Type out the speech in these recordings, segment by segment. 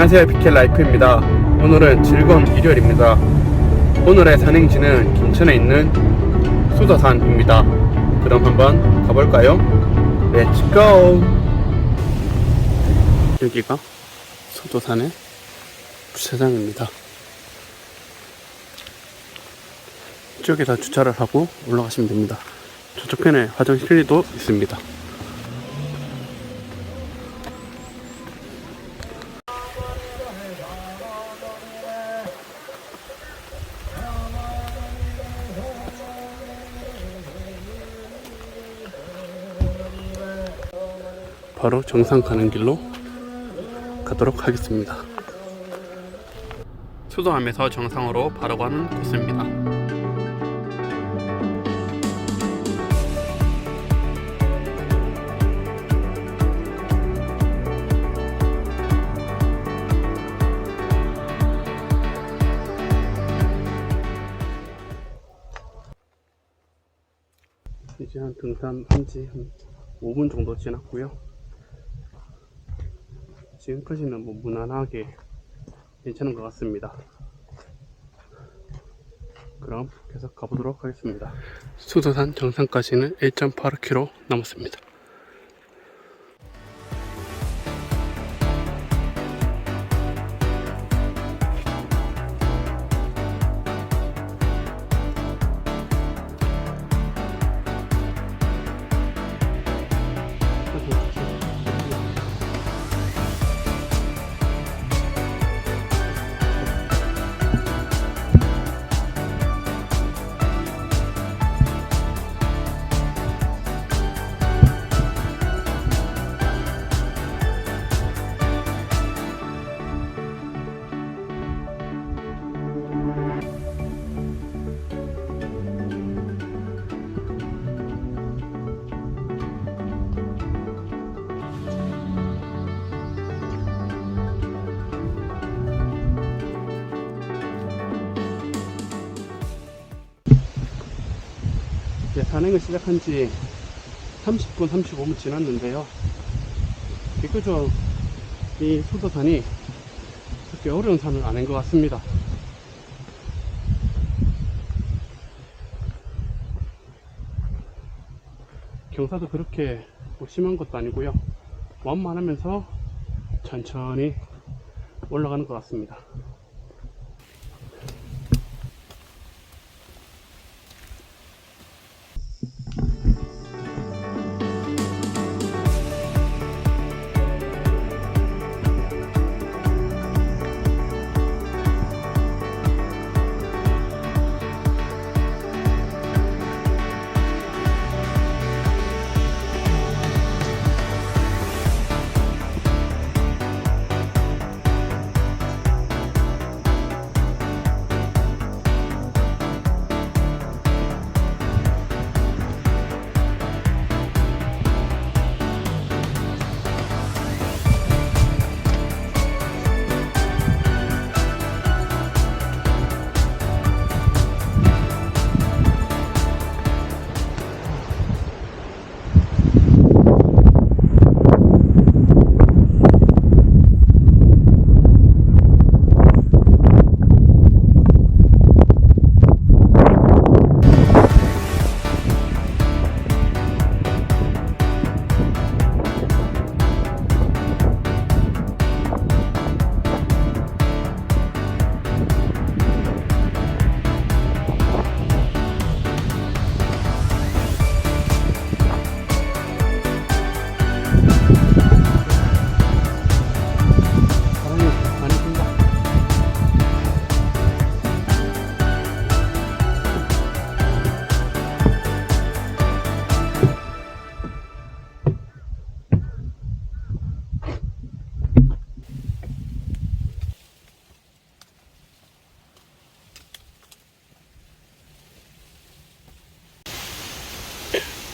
안녕하세요 비켈 라이프입니다. 오늘은 즐거운 일요일입니다. 오늘의 산행지는 김천에 있는 수도산입니다. 그럼 한번 가볼까요? Go! 여기가 수도산의 주차장입니다. 이쪽에다 주차를 하고 올라가시면 됩니다. 저쪽 편에 화장실도 있습니다 바로 정상 가는 길로 가도록 하겠습니다. 수도함에서 정상으로 바로 가는 코스입니다. 이제 한 등산 한 지 한 5분 정도 지났고요. 지금까지는 뭐 무난하게 괜찮은 것 같습니다. 그럼 계속 가보도록 하겠습니다. 수도산 정상까지는 1.8km 남았습니다. 이제 산행을 시작한 지 30분, 35분 지났는데요. 비교적 이 수도산이 그렇게 어려운 산은 아닌 것 같습니다. 경사도 그렇게 뭐 심한 것도 아니고요. 완만하면서 천천히 올라가는 것 같습니다.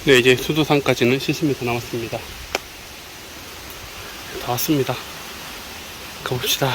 네, 이제 수도산까지는 70m 남았습니다. 다 왔습니다. 가봅시다.